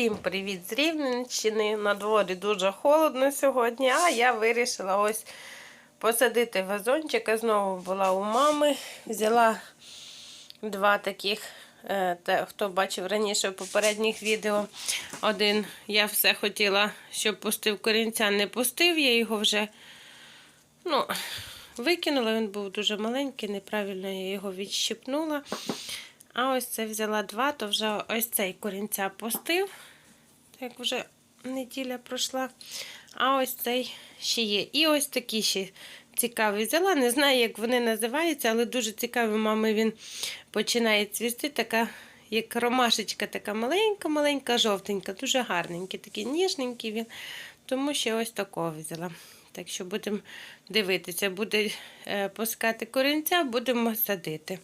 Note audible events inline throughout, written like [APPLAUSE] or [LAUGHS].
Всім привіт з Рівненщини. На дворі дуже холодно сьогодні, а я вирішила ось посадити вазончик. Я знову була у мами. Взяла два таких, е, хто бачив раніше в попередніх відео. Один я все хотіла, щоб пустив корінця, не пустив. Я його вже ну, викинула. Він був дуже маленький, неправильно я його відщипнула. А ось це взяла два, то вже ось цей корінця пустив, як вже неділя пройшла. А ось цей ще є. І ось такі ще цікаві взяла. Не знаю, як вони називаються, але дуже цікавий, мами, він починає цвісти. Така, як ромашечка, така маленька-маленька, жовтенька, дуже гарненький, такий ніжненький він. Тому ще ось такого взяла. Так що будемо дивитися, буде е, пускати корінця, будемо садити.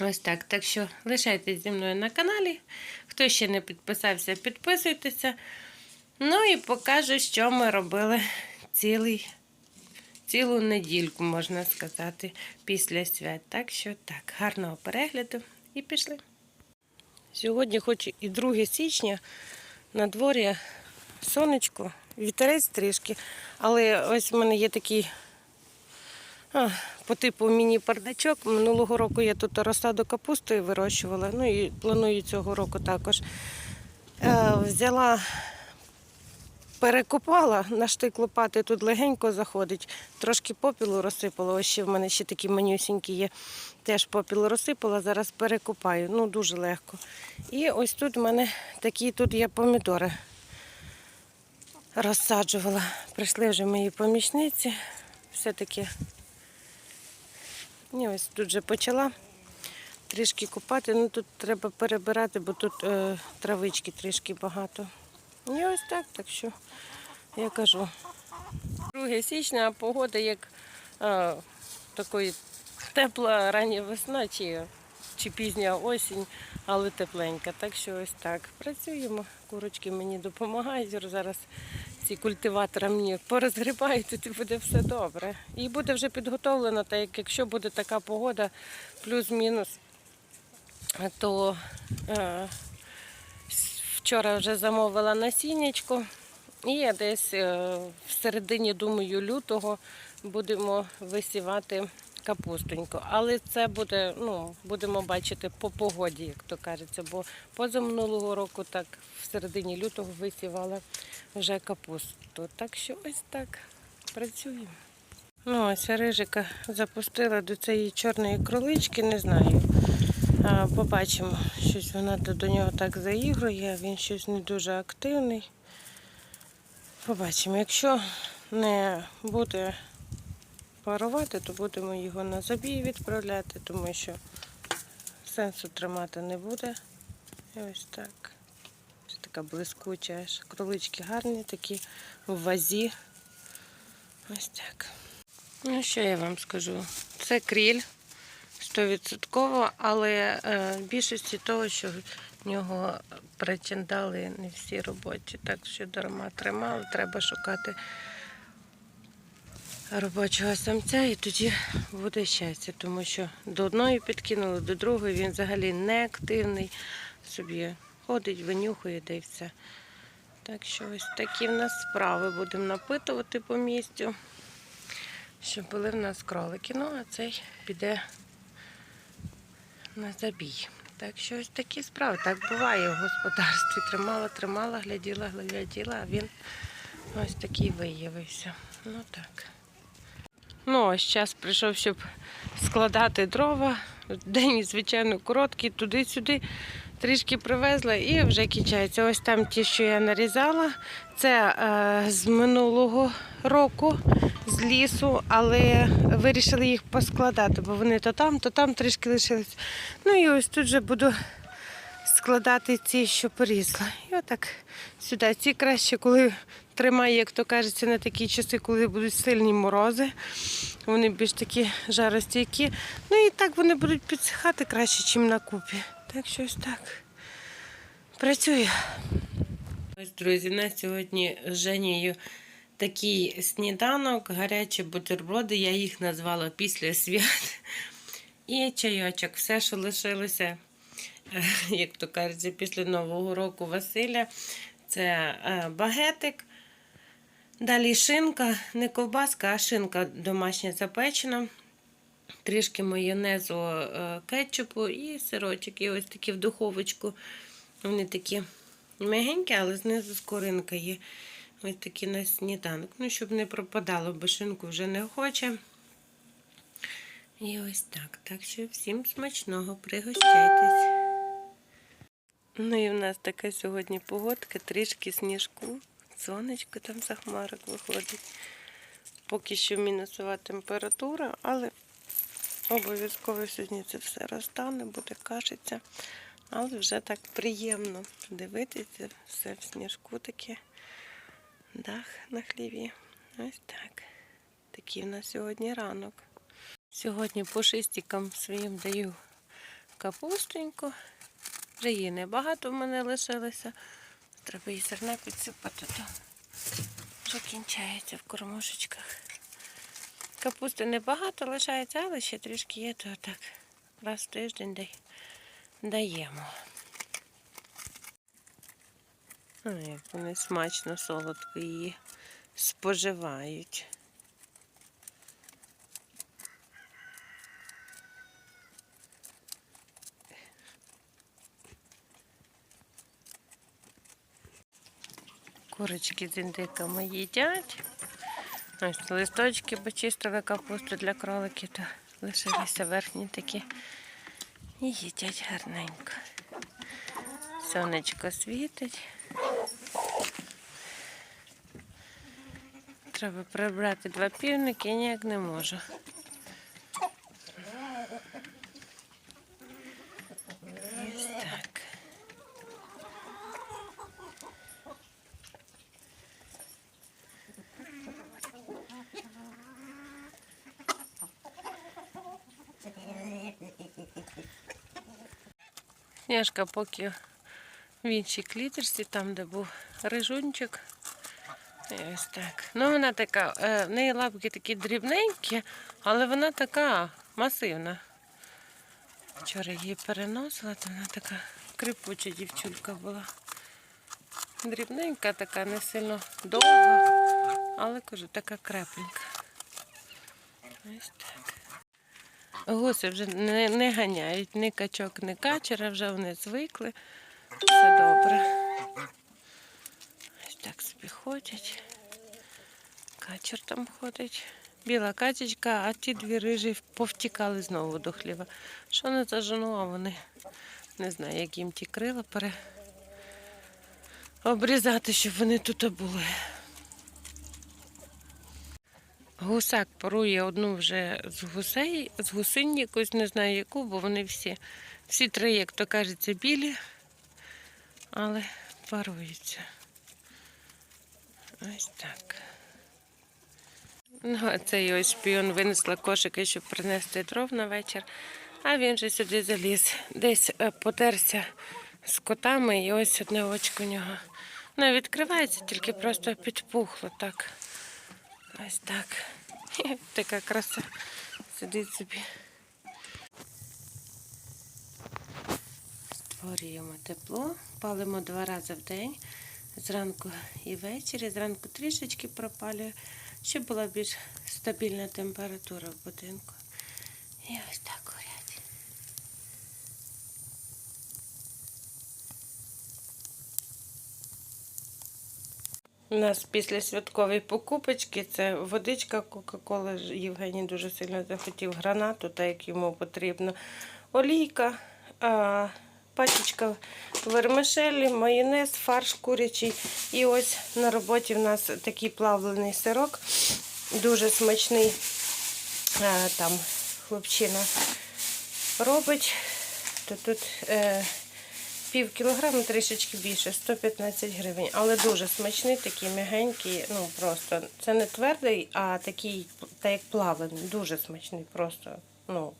Ось так. Так що лишайтесь зі мною на каналі. Хто ще не підписався, підписуйтеся. Ну і покажу, що ми робили цілий, цілу недільку, можна сказати, після свят. Так що так, гарного перегляду і пішли. Сьогодні, хоч і 2 січня, на дворі сонечко, вітерець трішки, але ось в мене є такий по типу міні-пардачок. Минулого року я тут розсаду капусти вирощувала, ну і планую цього року також. Е, взяла, перекопала, на штик лопати тут легенько заходить, трошки попілу розсипала. Ось ще в мене ще такі манюсінькі є. Теж попіл розсипала, зараз перекопаю. Ну, дуже легко. І ось тут в мене такі тут є помідори. Розсаджувала. Прийшли вже мої помічниці. Все-таки ні, ось тут вже почала трішки купати. Ну тут треба перебирати, бо тут е, травички трішки багато. І ось так, так що я кажу. 2 січня, а погода як е, такої тепла рання весна чи, чи пізня осінь, але тепленька. Так що ось так. Працюємо. Курочки мені допомагають. Зараз ці культиватори мені порозгрібають, і буде все добре. І буде вже підготовлено, так як якщо буде така погода, плюс-мінус, то е, вчора вже замовила насіннячко. І десь е, в середині, думаю, лютого будемо висівати капустоньку. Але це буде, ну, будемо бачити по погоді, як то кажеться, бо позаминулого року так в середині лютого висівала вже капусту. Так що ось так працюємо. Ну, ось рижика запустила до цієї чорної кролички, не знаю. А, побачимо, щось вона до до нього так заігрує, він щось не дуже активний. Побачимо, якщо не буде парувати, то будемо його на забій відправляти, тому що сенсу тримати не буде. І ось так. Ось така блискуча. аж. Кролички гарні, такі в вазі. Ось так. Ну, що я вам скажу? Це кріль 100%, але е, більшості того, що в нього причиндали не всі робочі, так що дарма тримали, треба шукати робочого самця і тоді буде щастя, тому що до одної підкинули, до другої він взагалі не активний, собі ходить, винюхує да і все. Так що ось такі в нас справи. Будемо напитувати по місцю, щоб були в нас кролики. Ну, а цей піде на забій. Так що ось такі справи. Так буває в господарстві. Тримала, тримала, гляділа, гляділа, а він ось такий виявився. Ну так. Ну, ось час прийшов, щоб складати дрова. День, звичайно, короткий, туди-сюди. Трішки привезла і вже кінчається. Ось там ті, що я нарізала. Це е, з минулого року, з лісу, але вирішили їх поскладати, бо вони то там, то там трішки лишились. Ну і ось тут же буду складати ці, що порізла. І отак сюди. Ці краще, коли тримає, як то кажеться, на такі часи, коли будуть сильні морози. Вони більш такі жаростійкі. Ну і так вони будуть підсихати краще, ніж на купі. Так що ось так. Працюю. Ось, друзі, на сьогодні з Женією такий сніданок, гарячі бутерброди, я їх назвала після свят. І чайочок, все, що лишилося як то кажеться, після Нового року Василя. Це е, багетик. Далі шинка, не ковбаска, а шинка домашня запечена. Трішки майонезу, е, кетчупу і сирочок. І ось такі в духовочку. Вони такі м'ягенькі, але знизу скоринка є. Ось такі на сніданок. Ну, щоб не пропадало, бо шинку вже не хоче. І ось так. Так що всім смачного, пригощайтесь. Ну і в нас така сьогодні погодка, трішки сніжку. Сонечко там за хмарок виходить. Поки що мінусова температура, але обов'язково сьогодні це все розтане, буде кашиця. Але вже так приємно дивитися, все в сніжку таке. Дах на хліві. Ось так. Такий в нас сьогодні ранок. Сьогодні по шистикам своїм даю капустеньку. Вже її небагато в мене лишилося. Треба її зерна підсипати, то вже кінчається в кормушечках. Капусти небагато лишається, але ще трішки є, то так раз в тиждень даємо. Ой, як вони смачно солодко її споживають. Курочки з індиками їдять. Ось листочки почистили капусту для кроликів, то лишилися верхні такі. І їдять гарненько. Сонечко світить. Треба прибрати два півники, ніяк не можу. Сніжка поки в іншій клітерсі, там, де був рижунчик. І Ось так. Ну, вона така, е, в неї лапки такі дрібненькі, але вона така масивна. Вчора її переносила, то вона така крипуча дівчулька була. Дрібненька, така, не сильно довга, але кажу, така крепенька. Ось так. Гуси вже не, не ганяють ні качок, ні качера, вже вони звикли. Все добре. Ось так собі ходять. Качер там ходить. Біла качечка, а ті дві рижі повтікали знову до хліва. Що не за жону, а вони не знаю, як їм ті крила пере... обрізати, щоб вони тут були. Гусак парує одну вже з гусей, з гусинь якусь, не знаю яку, бо вони всі, всі три, як то кажеться, білі, але паруються. Ось так. Ну, а цей ось шпіон винесла кошики, щоб принести дров на вечір, а він же сюди заліз. Десь е, потерся з котами і ось одне очко у нього. Не відкривається, тільки просто підпухло так. Ось так. [LAUGHS] Така краса. Сидить собі. Створюємо тепло, палимо два рази в день, зранку і ввечері. Зранку трішечки пропалюю, щоб була більш стабільна температура в будинку. І ось так У нас після святкової покупочки це водичка Кока-Кола. Євгеній дуже сильно захотів гранату, так як йому потрібно. Олійка, а, пачечка вермишелі, майонез, фарш курячий. І ось на роботі в нас такий плавлений сирок, дуже смачний. А, там хлопчина робить. То тут е, пів кілограма, трішечки більше, 115 гривень. Але дуже смачний, такий м'ягенький. Ну просто це не твердий, а такий, так як плавлений. Дуже смачний, просто. ну.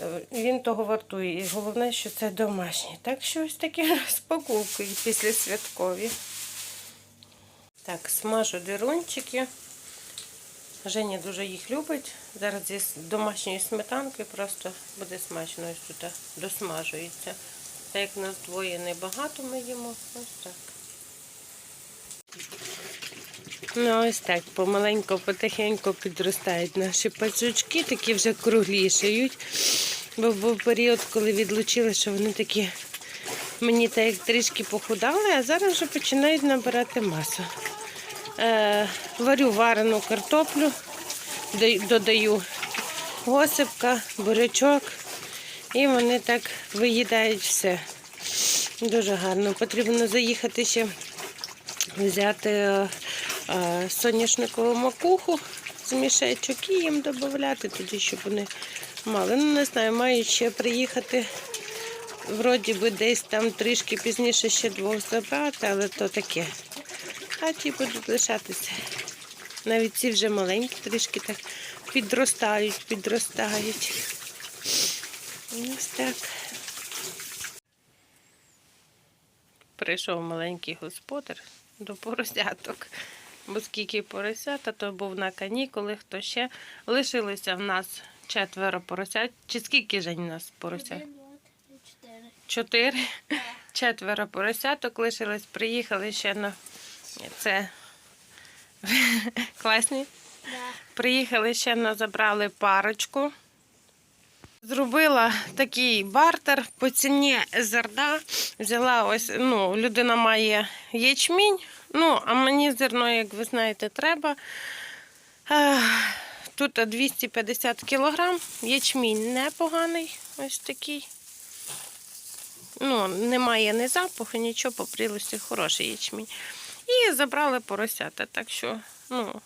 Е, Він того вартує. І головне, що це домашній. Так що ось такі розпаковки після святкові. Так, смажу дирунчики. Женя дуже їх любить. Зараз зі домашньої сметанки просто буде смачно ось тут досмажується. Так як нас двоє небагато ми їмо, ось так. Ну, ось так, помаленьку, потихеньку підростають наші пацючки, такі вже круглішають. Бо був період, коли відлучили, що вони такі мені так трішки похудали, а зараз вже починають набирати масу. Е, варю варену картоплю, додаю госипка, бурячок, і вони так виїдають все. Дуже гарно. Потрібно заїхати ще взяти е, е, соняшникову макуху з мішечок і їм додати тоді, щоб вони мали. Ну, не знаю, мають ще приїхати. Вроді би десь там трішки пізніше ще двох забрати, але то таке. А ті будуть лишатися. Навіть ці вже маленькі, трішки так підростають, підростають. Ось так. Прийшов маленький господар до поросяток. Бо скільки поросята, то був на канікули, хто ще. Лишилося в нас четверо поросят. Чи скільки жень у нас поросят? Чотири. Чотири. Четверо поросяток лишились, приїхали ще на це [LAUGHS] класні. Да. Приїхали ще на забрали парочку. Зробила такий бартер по ціні зерна. Взяла ось, ну, людина має ячмінь, ну, а мені зерно, як ви знаєте, треба. Тут 250 кілограм. Ячмінь непоганий, ось такий. Ну, немає ні запаху, нічого по прілості, хороший ячмінь. І забрали поросята. Так що, ну,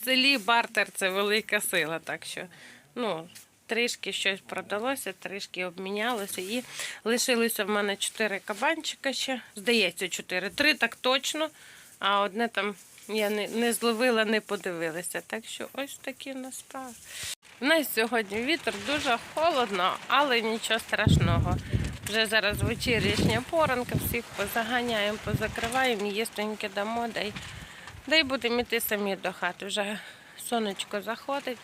в селі бартер це велика сила. Так що, ну, трішки щось продалося, трішки обмінялося. І лишилося в мене чотири кабанчика ще. Здається, чотири. Три так точно, а одне там я не, не зловила, не подивилася. Так що ось такі в нас справи. У нас сьогодні вітер дуже холодно, але нічого страшного. Вже зараз вечірішня поранка, всіх позаганяємо, позакриваємо, їстеньки дамо, дай, дай будемо йти самі до хати. Вже сонечко заходить.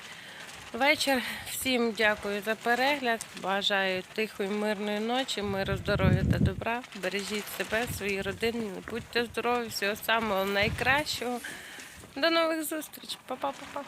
Вечір. Всім дякую за перегляд. Бажаю тихої, мирної ночі, миру, здоров'я та добра. Бережіть себе, свої родини, будьте здорові, всього самого найкращого. До нових зустрічей. Па-па-па-па.